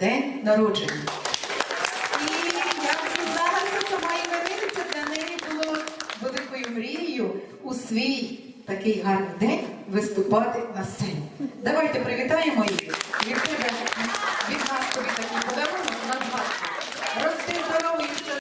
День народження. у свій такий гарний день виступати на сцені. Давайте привітаємо їх. Від тебе від нас тобі такий подарунок.